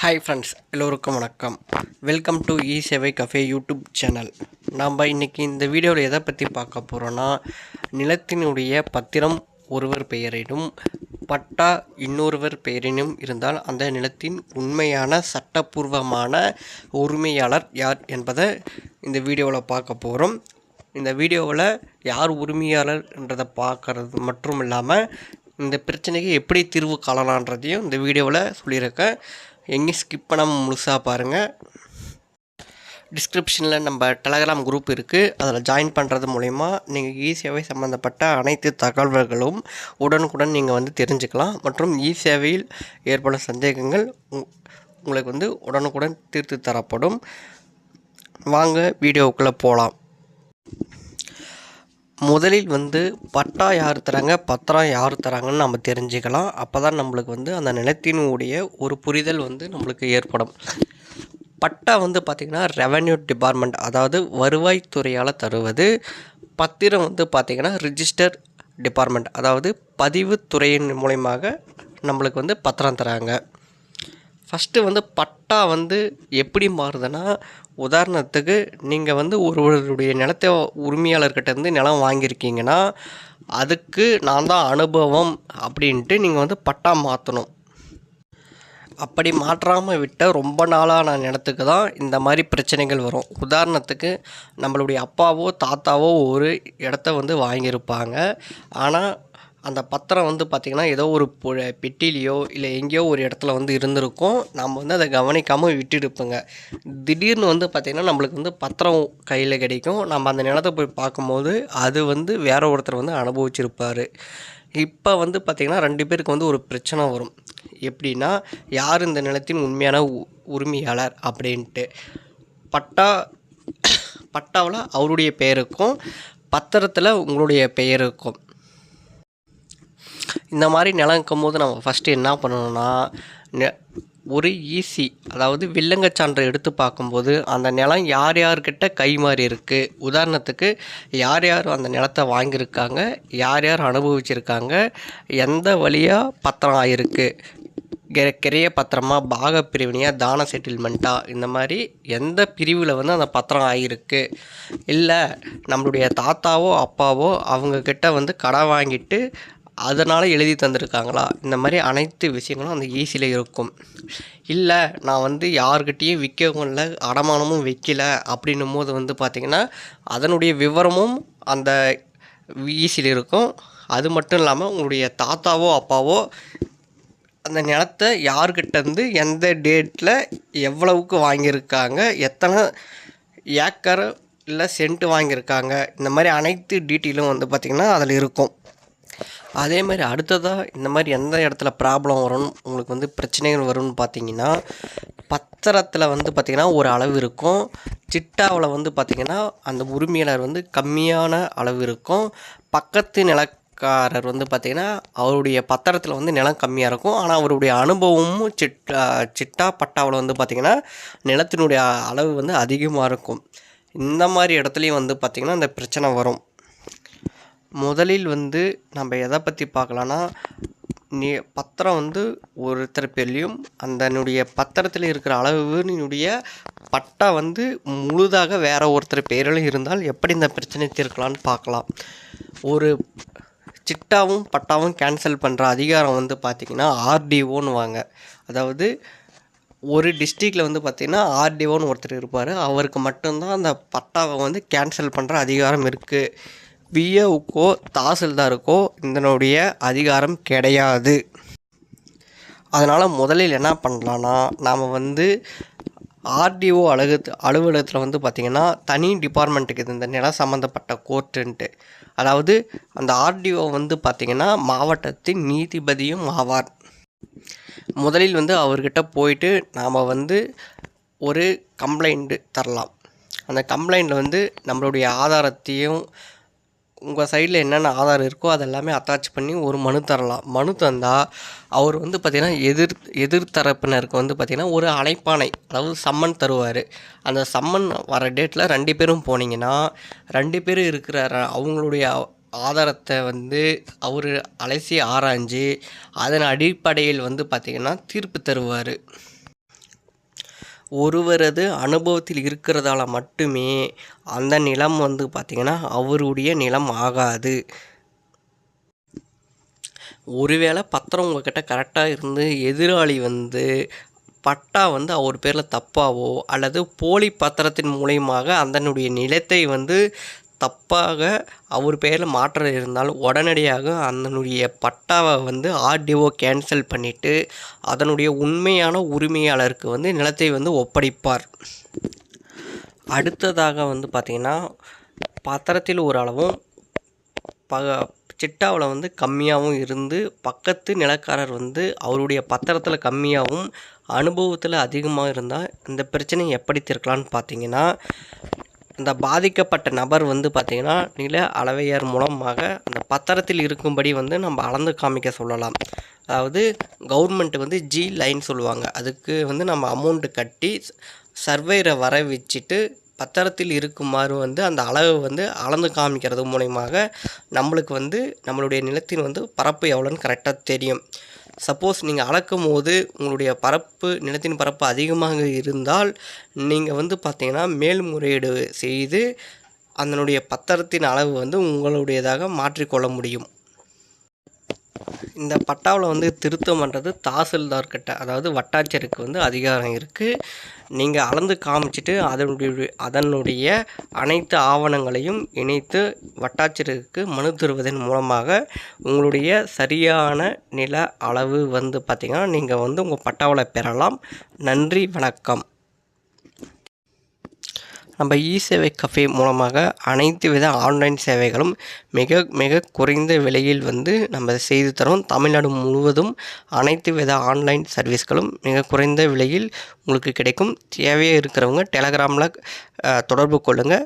Hi friends எல்லோருக்கும் வணக்கம். Welcome to இ சேவை கஃபே யூடியூப் சேனல் நாம் இன்றைக்கி இந்த வீடியோவில் எதை பற்றி பார்க்க போகிறோன்னா நிலத்தினுடைய பத்திரம் ஒருவர் பெயரிலும் பட்டா இன்னொருவர் பெயரினும் இருந்தால் அந்த நிலத்தின் உண்மையான சட்டப்பூர்வமான உரிமையாளர் யார் என்பதை இந்த வீடியோவில் பார்க்க போகிறோம் இந்த வீடியோவில் யார் உரிமையாளர்ன்றதை பார்க்கறது மட்டும் இல்லாமல் இந்த பிரச்சனைக்கு எப்படி தீர்வு காணலான்றதையும் இந்த வீடியோவில் சொல்லியிருக்கேன். எங்கேயும் ஸ்கிப் பண்ணாமல் முழுசாக பாருங்கள் டிஸ்கிரிப்ஷனில் நம்ம டெலகிராம் குரூப் இருக்குது அதில் ஜாயின் பண்ணுறது மூலிமா நீங்கள் இ சேவை சம்மந்தப்பட்ட அனைத்து தகவல்களும் உடனுக்குடன் நீங்கள் வந்து தெரிஞ்சுக்கலாம். மற்றும் இ சேவையில் ஏற்படும் சந்தேகங்கள் உங்- உங்களுக்கு வந்து உடனுக்குடன் தீர்த்து தரப்படும். வாங்க வீடியோவுக்குள்ளே போகலாம் முதலில் வந்து பட்டா யார் தராங்க பத்திரம் யார் தராங்கன்னு நம்ம தெரிஞ்சுக்கலாம். அப்போ தான் நம்மளுக்கு வந்து அந்த நிலத்தினுடைய ஒரு புரிதல் வந்து நம்மளுக்கு ஏற்படும். பட்டா வந்து பார்த்திங்கன்னா ரெவென்யூ டிபார்ட்மெண்ட் அதாவது வருவாய்த்துறையால் தருவது. பத்திரம் வந்து பார்த்திங்கன்னா ரிஜிஸ்டர் டிபார்ட்மெண்ட் அதாவது பதிவுத்துறையின் மூலயமாக நம்மளுக்கு வந்து பத்திரம் தராங்க. ஃபஸ்ட்டு வந்து பட்டா வந்து எப்படி மாறுதுன்னா உதாரணத்துக்கு நீங்கள் வந்து ஒருவருடைய நிலத்தை உரிமையாளர்கிட்டேருந்து நிலம் வாங்கியிருக்கீங்கன்னா அதுக்கு நான் தான் அனுபவம் அப்படின்ட்டு நீங்கள் வந்து பட்டா மாற்றணும் அப்படி மாற்றாமல் விட்ட ரொம்ப நாளான நிலத்துக்கு தான் இந்த மாதிரி பிரச்சனைகள் வரும். உதாரணத்துக்கு நம்மளுடைய அப்பாவோ தாத்தாவோ ஒரு இடத்த வந்து வாங்கியிருப்பாங்க. ஆனால் அந்த பத்திரம் வந்து பார்த்திங்கன்னா ஏதோ ஒரு பு- பெட்டிலேயோ இல்லை எங்கேயோ ஒரு இடத்துல வந்து இருந்திருக்கும். நம்ம வந்து அதை கவனிக்காமல் விட்டுடுப்போங்க. திடீர்னு வந்து பார்த்திங்கன்னா நம்மளுக்கு வந்து பத்திரம் கையில் கிடைக்கும். நம்ம அந்த நிலத்தை போய் பார்க்கும்போது அது வந்து வேற ஒருத்தர் வந்து அனுபவிச்சிருப்பார். இப்போ வந்து பார்த்திங்கன்னா ரெண்டு பேருக்கு வந்து ஒரு பிரச்சனை வரும். எப்படின்னா யார் இந்த நிலத்தின் உண்மையான உ- உரிமையாளர் அப்படின்ட்டு. பட்டா பட்டாவில் அவருடைய பெயர் இருக்கும் பத்திரத்தில் உங்களுடைய பெயர் இருக்கும் இந்த மாதிரி நிலம் இருக்கும்போது நம்ம ஃபஸ்ட்டு என்ன பண்ணணும்னா நெ- ஒரு ஈசி அதாவது வில்லங்கச் சான்றை எடுத்து பார்க்கும்போது அந்த நிலம் யார் யார்கிட்ட கை மாறி இருக்குது உதாரணத்துக்கு யார் யார் அந்த நிலத்தை வாங்கியிருக்காங்க? யார் யார் அனுபவிச்சிருக்காங்க? எந்த வழியாக பத்திரம் ஆகிருக்கு கெ- கிரைய பத்திரமா பாக பிரிவினையாக தான செட்டில்மெண்ட்டாக இந்த மாதிரி எந்த பிரிவில் வந்து அந்த பத்திரம் ஆகியிருக்கு இல்லை நம்மளுடைய தாத்தாவோ அப்பாவோ அவங்கக்கிட்ட வந்து கடை வாங்கிட்டு அதனால் எழுதி தந்திருக்காங்களா? இந்த மாதிரி அனைத்து விஷயங்களும் அந்த ஈஸியில் இருக்கும். இல்லை நான் வந்து யார்கிட்டயும் விற்கவும் இல்லை அடமானமும் விற்கல அப்படின்னும் போது வந்து பார்த்திங்கன்னா அதனுடைய விவரமும் அந்த ஈஸியில் இருக்கும். அது மட்டும் இல்லாமல் உங்களுடைய தாத்தாவோ அப்பாவோ அந்த நிலத்தை யார்கிட்டேருந்து எந்த டேட்டில் எவ்வளவுக்கு வாங்கியிருக்காங்க எத்தனை ஏக்கர் இல்லை சென்ட் வாங்கியிருக்காங்க இந்த மாதிரி அனைத்து டீட்டெயிலும் வந்து பார்த்திங்கன்னா அதில் இருக்கும். அதே மாதிரி அடுத்ததாக இந்த மாதிரி எந்த இடத்துல ப்ராப்ளம் வரும்னு உங்களுக்கு வந்து பிரச்சனைகள் வரும்னு பார்த்தீங்கன்னா பத்திரத்தில் வந்து பார்த்திங்கன்னா ஒரு அளவு இருக்கும். சிட்டாவில் வந்து பார்த்திங்கன்னா அந்த உரிமையாளர் வந்து கம்மியான அளவு இருக்கும். பக்கத்து நிலக்காரர் வந்து பார்த்திங்கன்னா அவருடைய பத்திரத்தில் வந்து நிலம் கம்மியாக இருக்கும். ஆனால் அவருடைய அனுபவமும் சிட்டா சிட்டா பட்டாவில் வந்து பார்த்திங்கன்னா நிலத்தினுடைய அளவு வந்து அதிகமாக இருக்கும். இந்த மாதிரி இடத்துலையும் வந்து பார்த்திங்கன்னா இந்த பிரச்சனை வரும். முதலில் வந்து நம்ம எதை பற்றி பார்க்கலான்னா நீ பத்திரம் வந்து ஒருத்தர் பேர்லேயும் அந்தனுடைய பத்திரத்தில் இருக்கிற அளவுனுடைய பட்டா வந்து முழுதாக வேற ஒருத்தர் பேரிலும் இருந்தால் எப்படி இந்த பிரச்சனை தீர்க்கலான்னு பார்க்கலாம். ஒரு சிட்டாவும் பட்டாவும் கேன்சல் பண்ணுற அதிகாரம் வந்து பார்த்திங்கன்னா ஆர்டிஓன்னு வாங்க அதாவது ஒரு டிஸ்ட்ரிக்டில் வந்து பார்த்திங்கன்னா ஆர்டிஓன்னு ஒருத்தர் இருப்பார். அவருக்கு மட்டும்தான் அந்த பட்டாவை வந்து கேன்சல் பண்ணுற அதிகாரம் இருக்குது பிஏவுக்கோ தாசில்தாருக்கோ இதனுடைய அதிகாரம் கிடையாது. அதனால் முதலில் என்ன பண்ணலான்னா நாம் வந்து ஆர்டிஓ அலுகு அலுவலகத்தில் வந்து பார்த்திங்கன்னா தனி டிபார்ட்மெண்ட்டுக்கு இந்த நிலம் சம்மந்தப்பட்ட கோர்ட்டுன்ட்டு. அதாவது அந்த ஆர்டிஓ வந்து பார்த்திங்கன்னா மாவட்டத்தின் நீதிபதியும் ஆவார். முதலில் வந்து அவர்கிட்ட போயிட்டு நாம் வந்து ஒரு கம்ப்ளைண்ட்டு தரலாம். அந்த கம்ப்ளைண்ட்டில் வந்து நம்மளுடைய ஆதாரத்தையும் உங்கள் சைடில் என்னென்ன ஆதாரம் இருக்கோ அதெல்லாமே அட்டாச் பண்ணி ஒரு மனு தரலாம். மனு தந்தால் அவர் வந்து பார்த்திங்கன்னா எதிர் எதிர்த்தரப்பினருக்கு வந்து பார்த்திங்கன்னா ஒரு அழைப்பானை அதாவது சம்மன் தருவார். அந்த சம்மன் வர டேட்டில் ரெண்டு பேரும் போனீங்கன்னா ரெண்டு பேரும் இருக்கிற அவங்களுடைய ஆதாரத்தை வந்து அவர் அலசி ஆராய்ஞ்சு அதன் அடிப்படையில் வந்து பார்த்திங்கன்னா தீர்ப்பு தருவார். ஒருவரது அனுபவத்தில் இருக்கிறதால மட்டுமே அந்த நிலம் வந்து பார்த்திங்கன்னா அவருடைய நிலம் ஆகாது. ஒருவேளை பத்திரம் உங்ககிட்ட கரெக்டாக இருந்து எதிராளி வந்து பட்டா வந்து அவர் பேரில் தப்பாவோ அல்லது போலி பத்திரத்தின் மூலயமாக அதனுடைய நிலத்தை வந்து தப்பாக அவர் பேரில் மாற்றம் இருந்தால் உடனடியாக அதனுடைய பட்டாவை வந்து ஆர்டிஓ கேன்சல் பண்ணிவிட்டு அதனுடைய உண்மையான உரிமையாளருக்கு வந்து நிலத்தை வந்து ஒப்படைப்பார். அடுத்ததாக வந்து பார்த்திங்கன்னா பத்திரத்தில் ஒரு அளவும் ப சிட்டாவில் வந்து கம்மியாகவும் இருந்து பக்கத்து நிலக்காரர் வந்து அவருடைய பத்திரத்தில் கம்மியாகவும் அனுபவத்தில் அதிகமாக இருந்தால் இந்த பிரச்சனையை எப்படி தீர்க்கலான்னு பார்த்தீங்கன்னா அந்த பாதிக்கப்பட்ட நபர் வந்து பார்த்திங்கன்னா நில அளவையர் மூலமாக அந்த பத்திரத்தில் இருக்கும்படி வந்து நம்ம அளந்து காமிக்க சொல்லலாம். அதாவது கவர்மெண்ட் வந்து ஜி லைன் சொல்லுவாங்க. அதுக்கு வந்து நம்ம அமௌண்ட்டு கட்டி சர்வேரை வர வச்சுட்டு பத்திரத்தில் இருக்குமாறு வந்து அந்த அளவு வந்து அளந்து காமிக்கிறது மூலயமாக நம்மளுக்கு வந்து நம்மளுடைய நிலத்தின் வந்து பரப்பு எவ்வளோன்னு கரெக்டாக தெரியும். சப்போஸ் நீங்கள் அளக்கும் போது உங்களுடைய பரப்பு நிலத்தின் பரப்பு அதிகமாக இருந்தால் நீங்கள் வந்து பார்த்தீங்கன்னா மேல்முறையீடு செய்து அதனுடைய பத்திரத்தின் அளவு வந்து உங்களுடையதாக மாற்றிக்கொள்ள முடியும். இந்த பட்டாவில் வந்து திருத்தம் பண்ணுறது தாசில்தார்கிட்ட அதாவது வட்டாட்சியருக்கு வந்து அதிகாரம் இருக்குது நீங்கள் அளந்து காமிச்சிட்டு அதனுடைய அதனுடைய அனைத்து ஆவணங்களையும் இணைத்து வட்டாட்சியருக்கு மனு தருவதன் மூலமாக உங்களுடைய சரியான நில அளவு வந்து பார்த்திங்கன்னா நீங்கள் வந்து உங்கள் பட்டாவில் பெறலாம். நன்றி வணக்கம். நம்ம இ சேவை கஃபே மூலமாக அனைத்து வித ஆன்லைன் சேவைகளும் மிக மிக குறைந்த விலையில் வந்து நம்ம செய்து தரோம் தமிழ்நாடு முழுவதும் அனைத்து வித ஆன்லைன் சர்வீஸ்களும் மிக குறைந்த விலையில் உங்களுக்கு கிடைக்கும். தேவையாக இருக்கிறவங்க டெலகிராமில் தொடர்பு கொள்ளுங்கள்